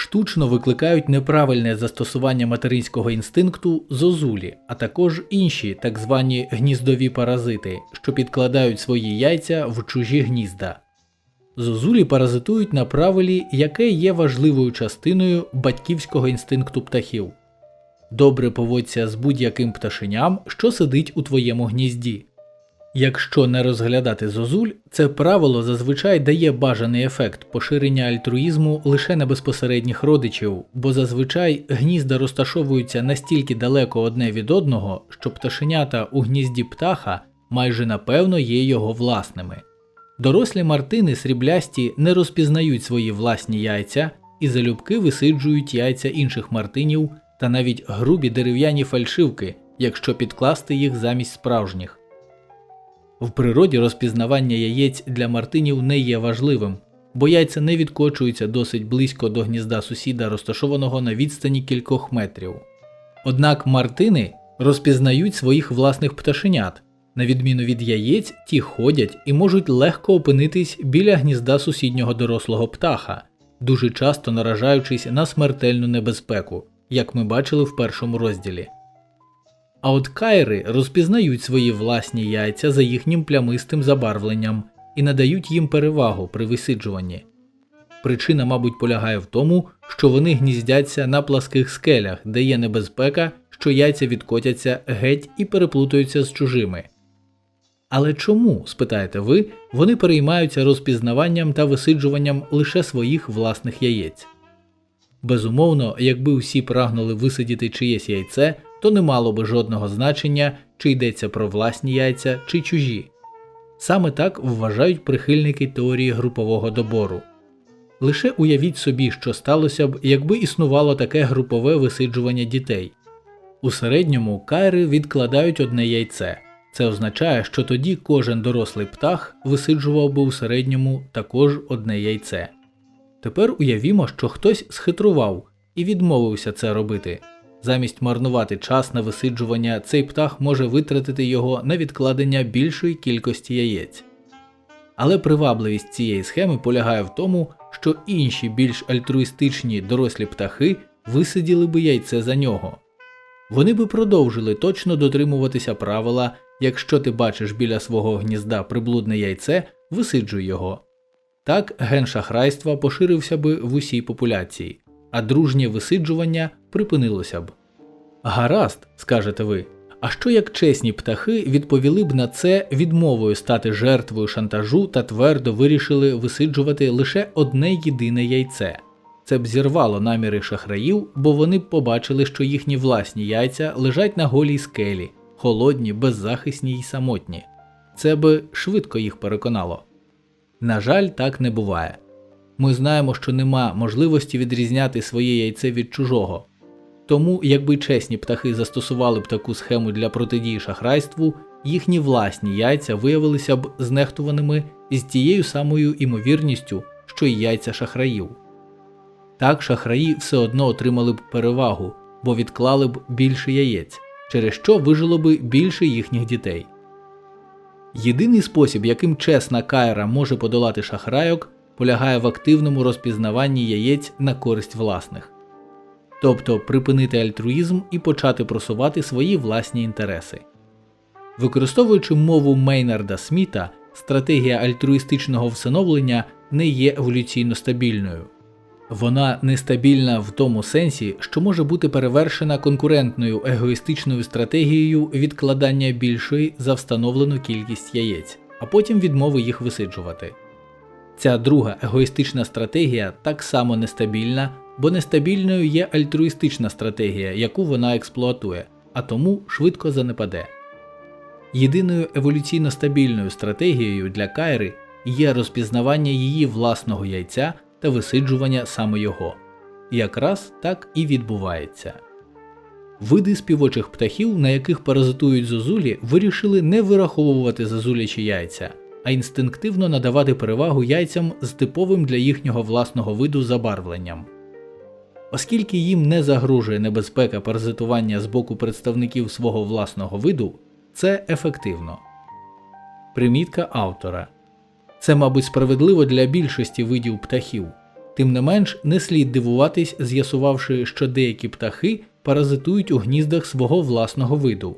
штучно викликають неправильне застосування материнського інстинкту зозулі, а також інші так звані гніздові паразити, що підкладають свої яйця в чужі гнізда. Зозулі паразитують на правилі, яке є важливою частиною батьківського інстинкту птахів. Добре поводься з будь-яким пташеням, що сидить у твоєму гнізді. Якщо не розглядати зозуль, це правило зазвичай дає бажаний ефект поширення альтруїзму лише на безпосередніх родичів, бо зазвичай гнізда розташовуються настільки далеко одне від одного, що пташенята у гнізді птаха майже напевно є його власними. Дорослі мартини сріблясті не розпізнають свої власні яйця і залюбки висиджують яйця інших мартинів та навіть грубі дерев'яні фальшивки, якщо підкласти їх замість справжніх. В природі розпізнавання яєць для мартинів не є важливим, бо яйця не відкочуються досить близько до гнізда сусіда, розташованого на відстані кількох метрів. Однак мартини розпізнають своїх власних пташенят, на відміну від яєць, ті ходять і можуть легко опинитись біля гнізда сусіднього дорослого птаха, дуже часто наражаючись на смертельну небезпеку, як ми бачили в першому розділі. А от кайри розпізнають свої власні яйця за їхнім плямистим забарвленням і надають їм перевагу при висиджуванні. Причина, мабуть, полягає в тому, що вони гніздяться на пласких скелях, де є небезпека, що яйця відкотяться геть і переплутаються з чужими. Але чому, спитаєте ви, вони переймаються розпізнаванням та висиджуванням лише своїх власних яєць? Безумовно, якби всі прагнули висидіти чиєсь яйце, то не мало би жодного значення, чи йдеться про власні яйця чи чужі. Саме так вважають прихильники теорії групового добору. Лише уявіть собі, що сталося б, якби існувало таке групове висиджування дітей. У середньому кайри відкладають одне яйце. Це означає, що тоді кожен дорослий птах висиджував би у середньому також одне яйце. Тепер уявімо, що хтось схитрував і відмовився це робити. Замість марнувати час на висиджування, цей птах може витратити його на відкладення більшої кількості яєць. Але привабливість цієї схеми полягає в тому, що інші більш альтруїстичні дорослі птахи висиділи би яйце за нього. Вони би продовжили точно дотримуватися правила якщо ти бачиш біля свого гнізда приблудне яйце, висиджуй його. Так ген шахрайства поширився би в усій популяції, а дружнє висиджування припинилося б. Гаразд, скажете ви. А що як чесні птахи відповіли б на це відмовою стати жертвою шантажу та твердо вирішили висиджувати лише одне єдине яйце? Це б зірвало наміри шахраїв, бо вони б побачили, що їхні власні яйця лежать на голій скелі, холодні, беззахисні й самотні. Це би швидко їх переконало. На жаль, так не буває. Ми знаємо, що нема можливості відрізняти своє яйце від чужого. Тому, якби чесні птахи застосували б таку схему для протидії шахрайству, їхні власні яйця виявилися б знехтуваними з тією самою імовірністю, що й яйця шахраїв. Так шахраї все одно отримали б перевагу, бо відклали б більше яєць, через що вижило би більше їхніх дітей. Єдиний спосіб, яким чесна кайра може подолати шахрайок, полягає в активному розпізнаванні яєць на користь власних, тобто припинити альтруїзм і почати просувати свої власні інтереси. Використовуючи мову Мейнарда Сміта, стратегія альтруїстичного всиновлення не є еволюційно стабільною. Вона нестабільна в тому сенсі, що може бути перевершена конкурентною егоїстичною стратегією відкладання більшої за встановлену кількість яєць, а потім відмови їх висиджувати. Ця друга егоїстична стратегія так само нестабільна, бо нестабільною є альтруїстична стратегія, яку вона експлуатує, а тому швидко занепаде. Єдиною еволюційно стабільною стратегією для Кайри є розпізнавання її власного яйця та висиджування саме його. Якраз так і відбувається. Види співочих птахів, на яких паразитують зозулі, вирішили не вираховувати зозулячі яйця, а інстинктивно надавати перевагу яйцям з типовим для їхнього власного виду забарвленням. Оскільки їм не загрожує небезпека паразитування з боку представників свого власного виду, це ефективно. Примітка автора це, мабуть, справедливо для більшості видів птахів. Тим не менш, не слід дивуватись, з'ясувавши, що деякі птахи паразитують у гніздах свого власного виду.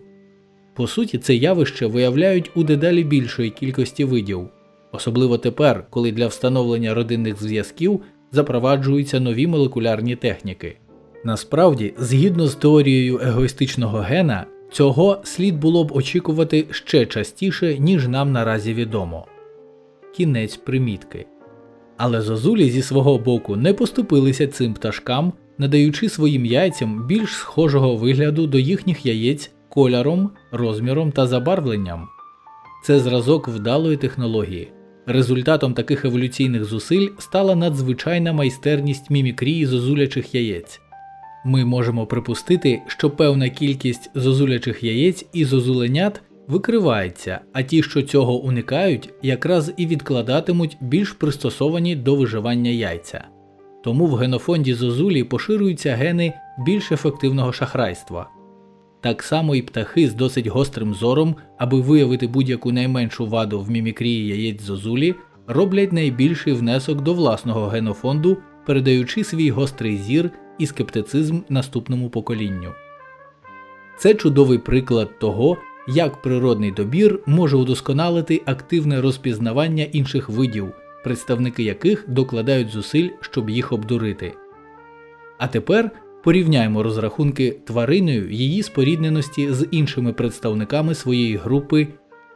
По суті, це явище виявляють у дедалі більшої кількості видів, особливо тепер, коли для встановлення родинних зв'язків запроваджуються нові молекулярні техніки. Насправді, згідно з теорією егоїстичного гена, цього слід було б очікувати ще частіше, ніж нам наразі відомо. Кінець примітки. Але зозулі зі свого боку не поступилися цим пташкам, надаючи своїм яйцям більш схожого вигляду до їхніх яєць кольором, розміром та забарвленням. Це зразок вдалої технології. Результатом таких еволюційних зусиль стала надзвичайна майстерність мімікрії зозулячих яєць. Ми можемо припустити, що певна кількість зозулячих яєць і зозуленят викривається, а ті, що цього уникають, якраз і відкладатимуть більш пристосовані до виживання яйця. Тому в генофонді зозулі поширюються гени більш ефективного шахрайства. Так само і птахи з досить гострим зором, аби виявити будь-яку найменшу ваду в мімікрії яєць зозулі, роблять найбільший внесок до власного генофонду, передаючи свій гострий зір і скептицизм наступному поколінню. Це чудовий приклад того, як природний добір може удосконалити активне розпізнавання інших видів, представники яких докладають зусиль, щоб їх обдурити. А тепер порівняємо розрахунки твариною її спорідненості з іншими представниками своєї групи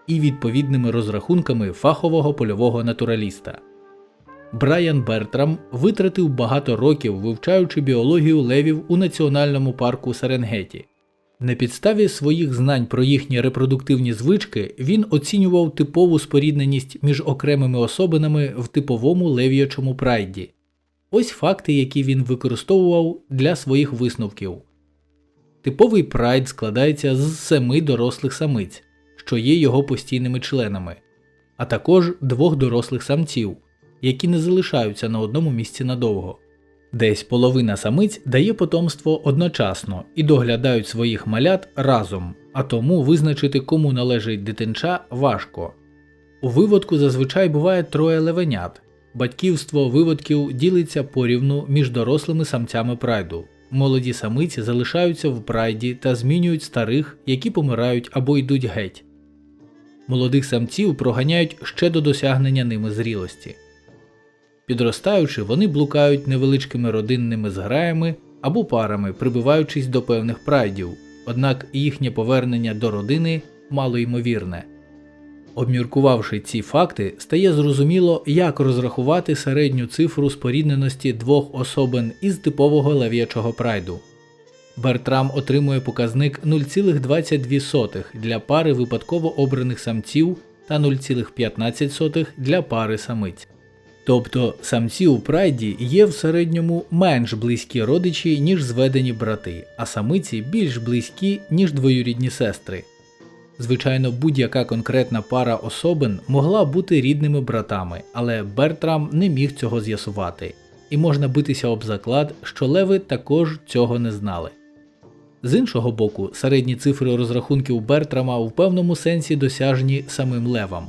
і відповідними розрахунками фахового польового натураліста. Брайан Бертрам витратив багато років, вивчаючи біологію левів у національному парку Серенгеті. На підставі своїх знань про їхні репродуктивні звички він оцінював типову спорідненість між окремими особинами в типовому лев'ячому прайді. Ось факти, які він використовував для своїх висновків. Типовий прайд складається з семи дорослих самиць, що є його постійними членами, а також двох дорослих самців, які не залишаються на одному місці надовго. Десь половина самиць дає потомство одночасно і доглядають своїх малят разом, а тому визначити, кому належить дитинча, важко. У виводку зазвичай буває троє левенят. Батьківство виводків ділиться порівну між дорослими самцями прайду. Молоді самиці залишаються в прайді та змінюють старих, які помирають або йдуть геть. Молодих самців проганяють ще до досягнення ними зрілості. Підростаючи, вони блукають невеличкими родинними зграями або парами, прибиваючись до певних прайдів, однак їхнє повернення до родини мало ймовірне. Обміркувавши ці факти, стає зрозуміло, як розрахувати середню цифру спорідненості двох особин із типового лев'ячого прайду. Бертрам отримує показник 0,22 для пари випадково обраних самців та 0,15 для пари самиць. Тобто самці у прайді є в середньому менш близькі родичі, ніж зведені брати, а самиці більш близькі, ніж двоюрідні сестри. Звичайно, будь-яка конкретна пара особин могла бути рідними братами, але Бертрам не міг цього з'ясувати, і можна битися об заклад, що леви також цього не знали. З іншого боку, середні цифри розрахунків Бертрама в певному сенсі досяжні самим левам.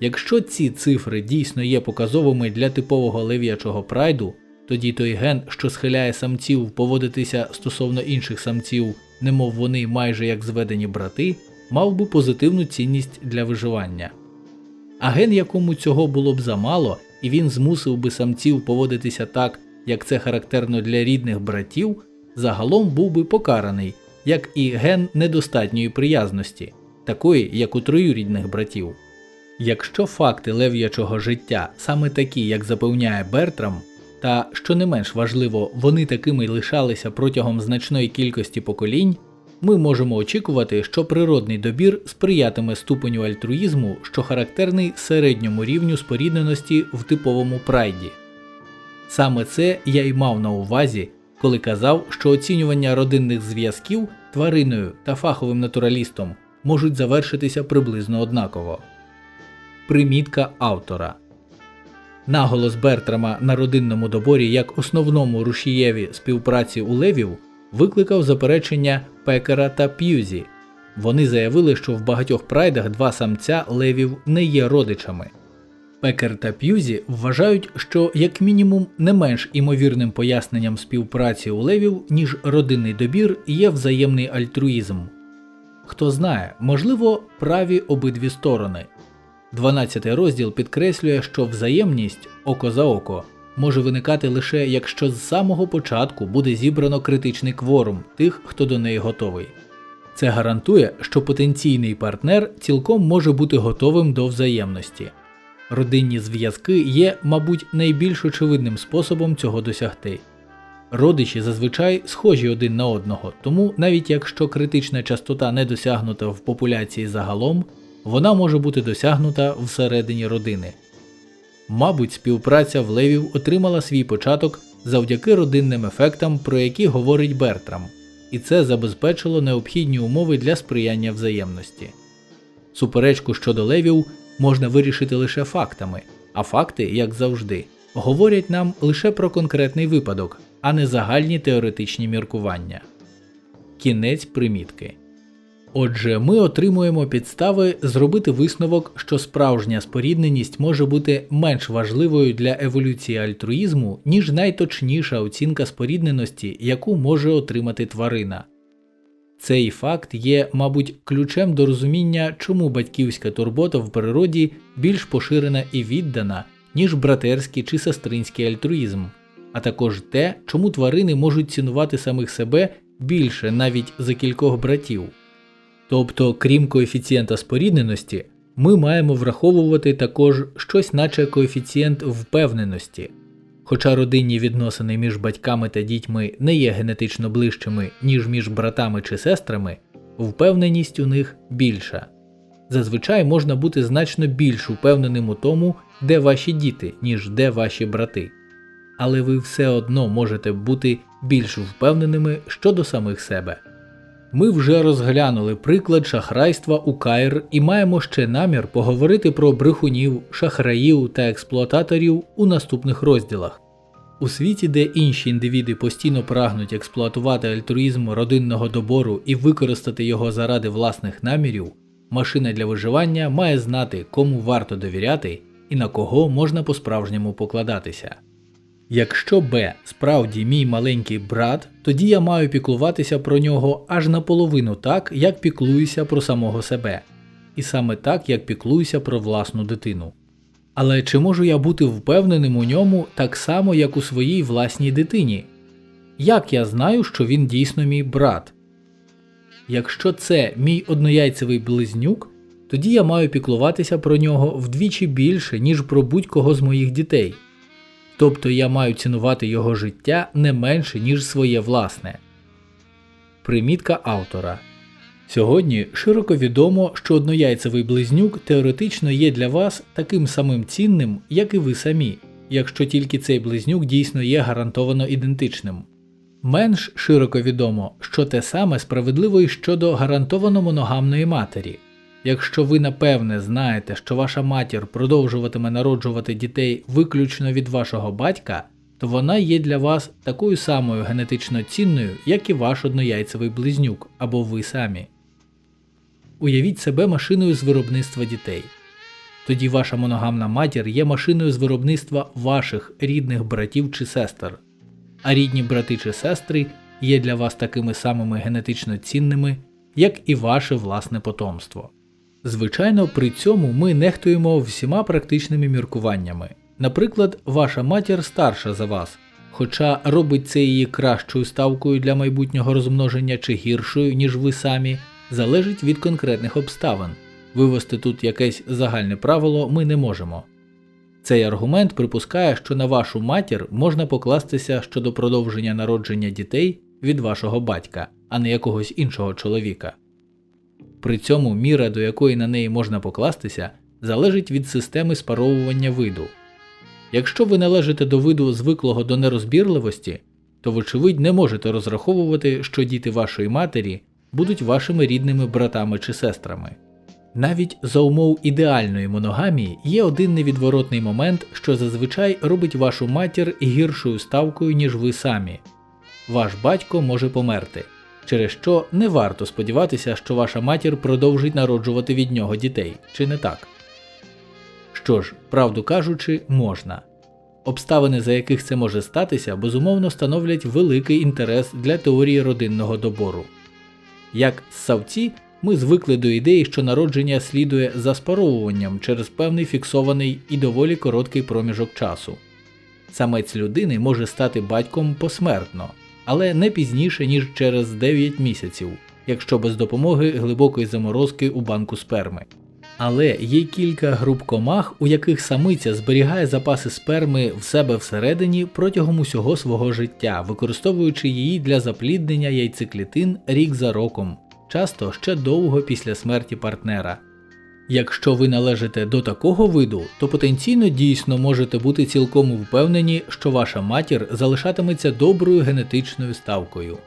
Якщо ці цифри дійсно є показовими для типового лев'ячого прайду, тоді той ген, що схиляє самців поводитися стосовно інших самців, немов вони майже як зведені брати, мав би позитивну цінність для виживання. А ген, якому цього було б замало, і він змусив би самців поводитися так, як це характерно для рідних братів, загалом був би покараний, як і ген недостатньої приязності, такої, як у троюрідних братів. Якщо факти лев'ячого життя саме такі, як запевняє Бертрам, та що не менш важливо, вони такими лишалися протягом значної кількості поколінь, ми можемо очікувати, що природний добір сприятиме ступеню альтруїзму, що характерний середньому рівню спорідненості в типовому прайді. Саме це я й мав на увазі, коли казав, що оцінювання родинних зв'язків твариною та фаховим натуралістом можуть завершитися приблизно однаково. Примітка автора Наголос Бертрама на родинному доборі як основному рушієві співпраці у левів викликав заперечення Пекера та П'юзі. Вони заявили, що в багатьох прайдах два самця левів не є родичами. Пекер та П'юзі вважають, що як мінімум не менш імовірним поясненням співпраці у левів, ніж родинний добір, є взаємний альтруїзм. Хто знає, можливо, праві обидві сторони. 12 розділ підкреслює, що взаємність око за око може виникати лише якщо з самого початку буде зібрано критичний кворум тих, хто до неї готовий. Це гарантує, що потенційний партнер цілком може бути готовим до взаємності. Родинні зв'язки є, мабуть, найбільш очевидним способом цього досягти. Родичі зазвичай схожі один на одного, тому навіть якщо критична частота не досягнута в популяції загалом, вона може бути досягнута всередині родини. Мабуть, співпраця в левів отримала свій початок завдяки родинним ефектам, про які говорить Бертрам, і це забезпечило необхідні умови для сприяння взаємності. Суперечку щодо левів можна вирішити лише фактами, а факти, як завжди, говорять нам лише про конкретний випадок, а не загальні теоретичні міркування. Кінець примітки. Отже, ми отримуємо підстави зробити висновок, що справжня спорідненість може бути менш важливою для еволюції альтруїзму, ніж найточніша оцінка спорідненості, яку може отримати тварина. Цей факт є, мабуть, ключем до розуміння, чому батьківська турбота в природі більш поширена і віддана, ніж братерський чи сестринський альтруїзм, а також те, чому тварини можуть цінувати самих себе більше навіть за кількох братів. Тобто, крім коефіцієнта спорідненості, ми маємо враховувати також щось, наче коефіцієнт впевненості. Хоча родинні відносини між батьками та дітьми не є генетично ближчими, ніж між братами чи сестрами, впевненість у них більша. Зазвичай можна бути значно більш упевненим у тому, де ваші діти, ніж де ваші брати. Але ви все одно можете бути більш впевненими щодо самих себе. Ми вже розглянули приклад шахрайства у Каїр і маємо ще намір поговорити про брехунів, шахраїв та експлуататорів у наступних розділах. У світі, де інші індивіди постійно прагнуть експлуатувати альтруїзм родинного добору і використати його заради власних намірів, машина для виживання має знати, кому варто довіряти і на кого можна по-справжньому покладатися. Якщо Б справді мій маленький брат, тоді я маю піклуватися про нього аж наполовину так, як піклуюся про самого себе, і саме так, як піклуюся про власну дитину. Але чи можу я бути впевненим у ньому так само, як у своїй власній дитині? Як я знаю, що він дійсно мій брат? Якщо це мій однояйцевий близнюк, тоді я маю піклуватися про нього вдвічі більше, ніж про будь-кого з моїх дітей. Тобто я маю цінувати його життя не менше, ніж своє власне. Примітка автора Сьогодні широко відомо, що однояйцевий близнюк теоретично є для вас таким самим цінним, як і ви самі, якщо тільки цей близнюк дійсно є гарантовано ідентичним. Менш широко відомо, що те саме справедливо і щодо гарантовано моногамної матері. Якщо ви напевне знаєте, що ваша матір продовжуватиме народжувати дітей виключно від вашого батька, то вона є для вас такою самою генетично цінною, як і ваш однояйцевий близнюк або ви самі. Уявіть себе машиною з виробництва дітей. Тоді ваша моногамна матір є машиною з виробництва ваших рідних братів чи сестер, а рідні брати чи сестри є для вас такими самими генетично цінними, як і ваше власне потомство. Звичайно, при цьому ми нехтуємо всіма практичними міркуваннями. Наприклад, ваша матір старша за вас, хоча робить це її кращою ставкою для майбутнього розмноження чи гіршою, ніж ви самі, залежить від конкретних обставин. Вивести тут якесь загальне правило ми не можемо. Цей аргумент припускає, що на вашу матір можна покластися щодо продовження народження дітей від вашого батька, а не якогось іншого чоловіка. При цьому міра, до якої на неї можна покластися, залежить від системи спаровування виду. Якщо ви належите до виду звиклого до нерозбірливості, то, вочевидь, не можете розраховувати, що діти вашої матері будуть вашими рідними братами чи сестрами. Навіть за умов ідеальної моногамії є один невідворотний момент, що зазвичай робить вашу матір гіршою ставкою, ніж ви самі. Ваш батько може померти через що не варто сподіватися, що ваша матір продовжить народжувати від нього дітей, чи не так? Що ж, правду кажучи, можна. Обставини, за яких це може статися, безумовно становлять великий інтерес для теорії родинного добору. Як ссавці, ми звикли до ідеї, що народження слідує за спаровуванням через певний фіксований і доволі короткий проміжок часу. Самець людини може стати батьком посмертно, але не пізніше, ніж через 9 місяців, якщо без допомоги глибокої заморозки у банку сперми. Але є кілька груп комах, у яких самиця зберігає запаси сперми в себе всередині протягом усього свого життя, використовуючи її для запліднення яйцеклітин рік за роком, часто ще довго після смерті партнера. Якщо ви належите до такого виду, то потенційно дійсно можете бути цілком впевнені, що ваша матір залишатиметься доброю генетичною ставкою.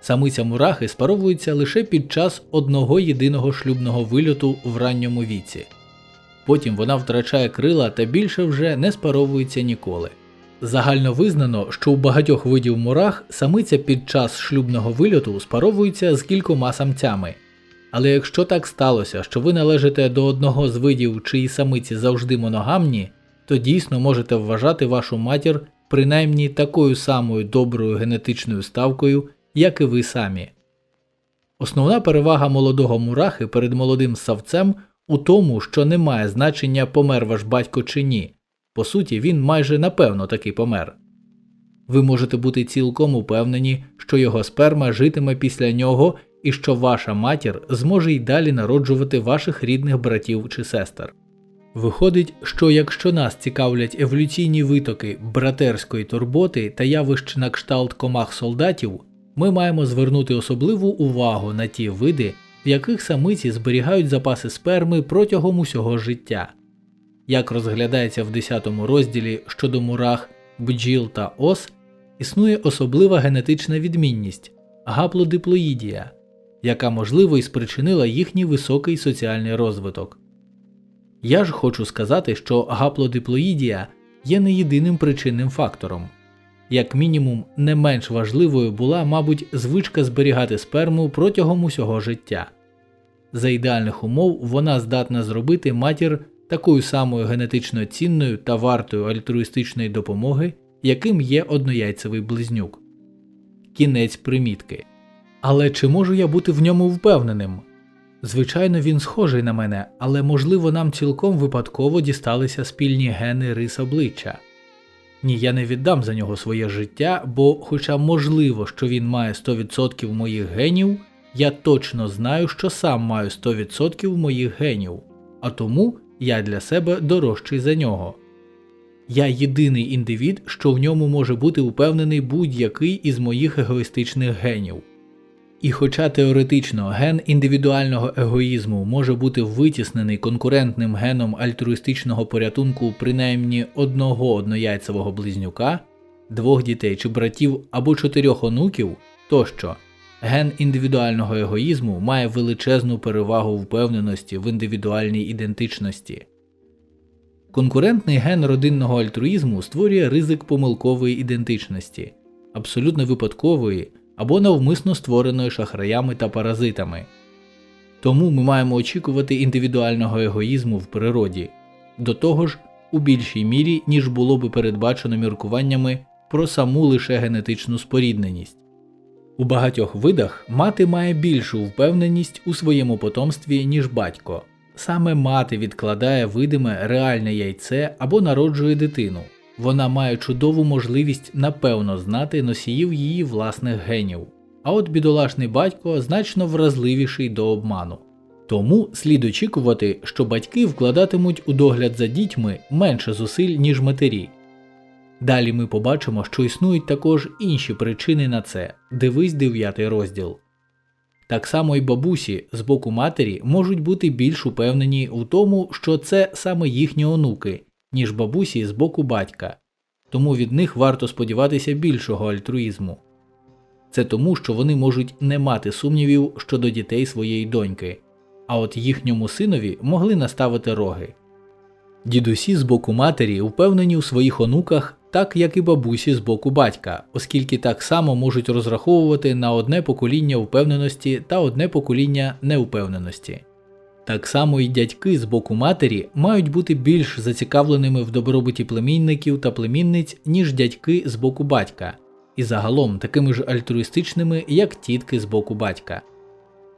Самиця мурахи спаровується лише під час одного єдиного шлюбного вильоту в ранньому віці. Потім вона втрачає крила та більше вже не спаровується ніколи. Загально визнано, що у багатьох видів мурах самиця під час шлюбного вильоту спаровується з кількома самцями. Але якщо так сталося, що ви належите до одного з видів, чиї самиці завжди моногамні, то дійсно можете вважати вашу матір принаймні такою самою доброю генетичною ставкою, як і ви самі. Основна перевага молодого мурахи перед молодим савцем у тому, що не має значення помер ваш батько чи ні. По суті, він майже напевно таки помер. Ви можете бути цілком упевнені, що його сперма житиме після нього і що ваша матір зможе й далі народжувати ваших рідних братів чи сестер. Виходить, що якщо нас цікавлять еволюційні витоки братерської турботи та явищ на кшталт комах солдатів, ми маємо звернути особливу увагу на ті види, в яких самиці зберігають запаси сперми протягом усього життя. Як розглядається в 10 розділі щодо мурах, бджіл та ос, існує особлива генетична відмінність гаплодиплоїдія, яка можливо і спричинила їхній високий соціальний розвиток. Я ж хочу сказати, що гаплодиплоїдія є не єдиним причинним фактором. Як мінімум, не менш важливою була, мабуть, звичка зберігати сперму протягом усього життя. За ідеальних умов вона здатна зробити матір такою самою генетично цінною та вартою альтруїстичної допомоги, яким є однояйцевий близнюк. Кінець примітки. Але чи можу я бути в ньому впевненим? Звичайно, він схожий на мене, але можливо нам цілком випадково дісталися спільні гени рис обличчя. Ні, я не віддам за нього своє життя, бо, хоча можливо, що він має 100% моїх генів, я точно знаю, що сам маю 100% моїх генів, а тому я для себе дорожчий за нього. Я єдиний індивід, що в ньому може бути упевнений будь-який із моїх егоїстичних генів. І хоча теоретично ген індивідуального егоїзму може бути витіснений конкурентним геном альтруїстичного порятунку принаймні одного однояйцевого близнюка, двох дітей чи братів або чотирьох онуків, тощо ген індивідуального егоїзму має величезну перевагу впевненості в індивідуальній ідентичності. Конкурентний ген родинного альтруїзму створює ризик помилкової ідентичності, абсолютно випадкової або навмисно створеної шахраями та паразитами. Тому ми маємо очікувати індивідуального егоїзму в природі, до того ж, у більшій мірі, ніж було би передбачено міркуваннями про саму лише генетичну спорідненість. У багатьох видах мати має більшу впевненість у своєму потомстві, ніж батько. Саме мати відкладає видиме реальне яйце або народжує дитину. Вона має чудову можливість напевно знати носіїв її власних генів, а от бідолашний батько значно вразливіший до обману. Тому слід очікувати, що батьки вкладатимуть у догляд за дітьми менше зусиль, ніж матері. Далі ми побачимо, що існують також інші причини на це дивись дев'ятий розділ. Так само й бабусі з боку матері можуть бути більш упевнені в тому, що це саме їхні онуки, ніж бабусі з боку батька, тому від них варто сподіватися більшого альтруїзму. Це тому, що вони можуть не мати сумнівів щодо дітей своєї доньки, а от їхньому синові могли наставити роги. Дідусі з боку матері впевнені у своїх онуках, так як і бабусі з боку батька, оскільки так само можуть розраховувати на одне покоління впевненості та одне покоління неупевненості. Так само і дядьки з боку матері мають бути більш зацікавленими в добробуті племінників та племінниць, ніж дядьки з боку батька, і загалом такими ж альтруїстичними, як тітки з боку батька.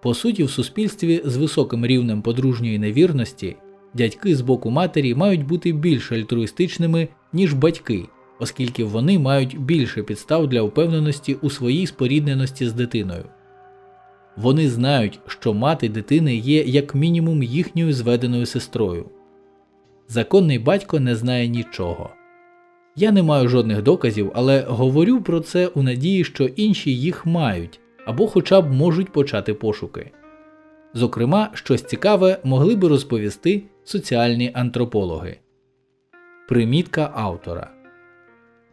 По суті, в суспільстві з високим рівнем подружньої невірності дядьки з боку матері мають бути більш альтруїстичними, ніж батьки, оскільки вони мають більше підстав для впевненості у своїй спорідненості з дитиною. Вони знають, що мати дитини є як мінімум їхньою зведеною сестрою. Законний батько не знає нічого. Я не маю жодних доказів, але говорю про це у надії, що інші їх мають або хоча б можуть почати пошуки. Зокрема, щось цікаве могли би розповісти соціальні антропологи. Примітка автора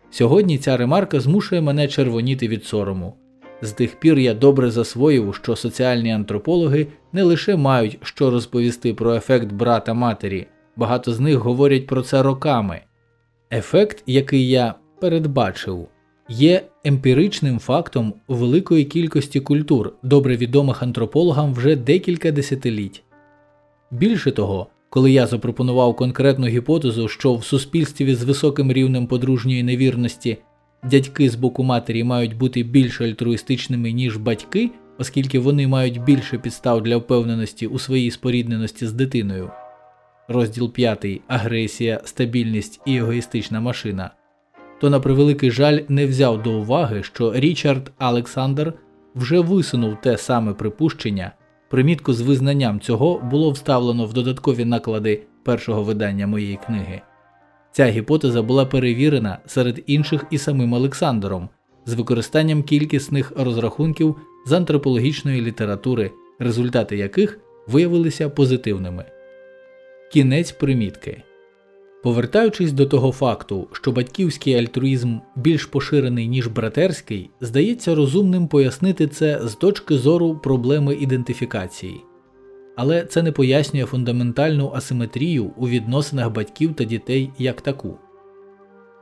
Сьогодні ця ремарка змушує мене червоніти від сорому. З тих пір я добре засвоїв, що соціальні антропологи не лише мають що розповісти про ефект брата матері, багато з них говорять про це роками. Ефект, який я передбачив, є емпіричним фактом великої кількості культур, добре відомих антропологам вже декілька десятиліть. Більше того, коли я запропонував конкретну гіпотезу, що в суспільстві з високим рівнем подружньої невірності дядьки з боку матері мають бути більш альтруїстичними, ніж батьки, оскільки вони мають більше підстав для впевненості у своїй спорідненості з дитиною. Розділ 5. Агресія, стабільність і егоїстична машина. То на превеликий жаль не взяв до уваги, що Річард Александр вже висунув те саме припущення. Примітку з визнанням цього було вставлено в додаткові наклади першого видання моєї книги. Ця гіпотеза була перевірена серед інших і самим Олександром з використанням кількісних розрахунків з антропологічної літератури, результати яких виявилися позитивними. Кінець примітки. Повертаючись до того факту, що батьківський альтруїзм більш поширений, ніж братерський, здається розумним пояснити це з точки зору проблеми ідентифікації. Але це не пояснює фундаментальну асиметрію у відносинах батьків та дітей як таку.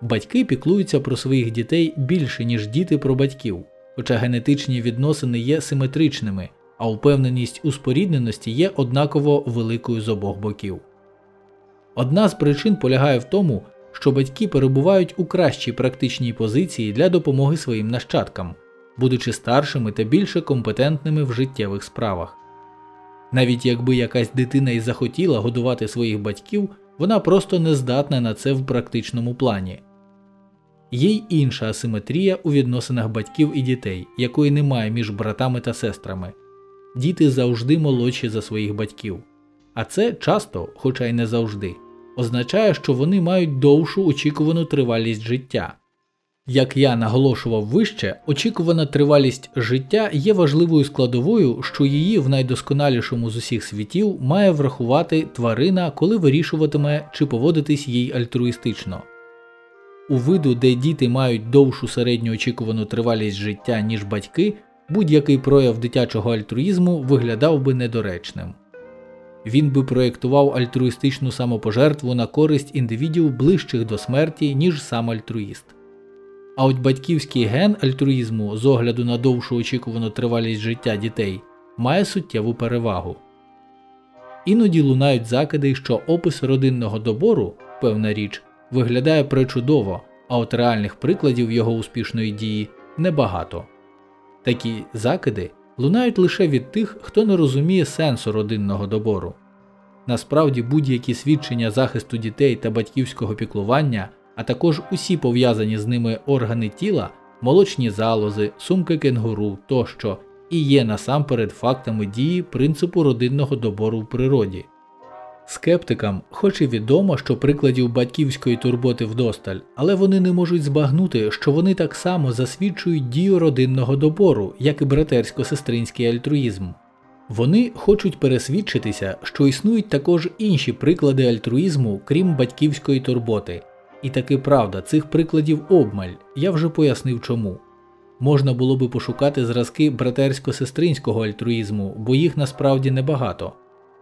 Батьки піклуються про своїх дітей більше, ніж діти про батьків, хоча генетичні відносини є симетричними, а упевненість у спорідненості є однаково великою з обох боків. Одна з причин полягає в тому, що батьки перебувають у кращій практичній позиції для допомоги своїм нащадкам, будучи старшими та більше компетентними в життєвих справах. Навіть якби якась дитина і захотіла годувати своїх батьків, вона просто не здатна на це в практичному плані. Є й інша асиметрія у відносинах батьків і дітей, якої немає між братами та сестрами. Діти завжди молодші за своїх батьків. А це часто, хоча й не завжди, означає, що вони мають довшу очікувану тривалість життя. Як я наголошував вище, очікувана тривалість життя є важливою складовою, що її в найдосконалішому з усіх світів має врахувати тварина, коли вирішуватиме, чи поводитись їй альтруїстично. У виду, де діти мають довшу середню очікувану тривалість життя, ніж батьки, будь-який прояв дитячого альтруїзму виглядав би недоречним. Він би проєктував альтруїстичну самопожертву на користь індивідів ближчих до смерті, ніж сам альтруїст. А от батьківський ген альтруїзму з огляду на довшу очікувану тривалість життя дітей має суттєву перевагу. Іноді лунають закиди, що опис родинного добору, певна річ, виглядає причудово, а от реальних прикладів його успішної дії небагато. Такі закиди лунають лише від тих, хто не розуміє сенсу родинного добору. Насправді будь-які свідчення захисту дітей та батьківського піклування, а також усі пов'язані з ними органи тіла, молочні залози, сумки кенгуру тощо і є насамперед фактами дії принципу родинного добору в природі. Скептикам, хоч і відомо, що прикладів батьківської турботи вдосталь, але вони не можуть збагнути, що вони так само засвідчують дію родинного добору, як і братерсько-сестринський альтруїзм. Вони хочуть пересвідчитися, що існують також інші приклади альтруїзму, крім батьківської турботи. І таки правда, цих прикладів обмаль, я вже пояснив чому. Можна було би пошукати зразки братерсько-сестринського альтруїзму, бо їх насправді небагато.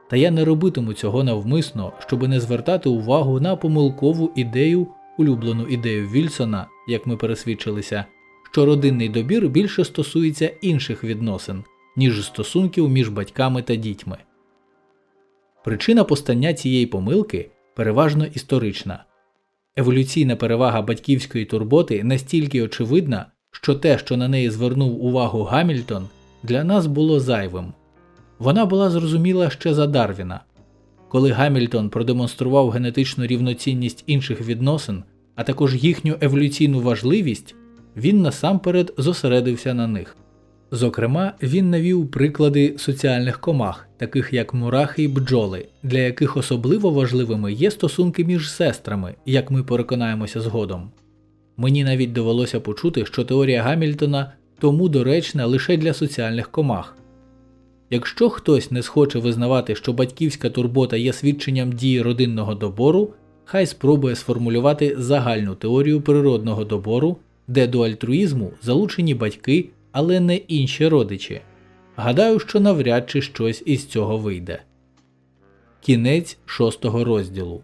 Та я не робитиму цього навмисно, щоби не звертати увагу на помилкову ідею, улюблену ідею Вільсона, як ми пересвідчилися, що родинний добір більше стосується інших відносин, ніж стосунків між батьками та дітьми. Причина постання цієї помилки переважно історична. Еволюційна перевага батьківської турботи настільки очевидна, що те, що на неї звернув увагу Гамільтон, для нас було зайвим. Вона була зрозуміла ще за Дарвіна. Коли Гамільтон продемонстрував генетичну рівноцінність інших відносин, а також їхню еволюційну важливість, він насамперед зосередився на них. Зокрема, він навів приклади соціальних комах, таких як мурахи і бджоли, для яких особливо важливими є стосунки між сестрами, як ми переконаємося згодом. Мені навіть довелося почути, що теорія Гамільтона тому доречна лише для соціальних комах. Якщо хтось не схоче визнавати, що батьківська турбота є свідченням дії родинного добору, хай спробує сформулювати загальну теорію природного добору, де до альтруїзму залучені батьки, але не інші родичі. Гадаю, що навряд чи щось із цього вийде. Кінець шостого розділу.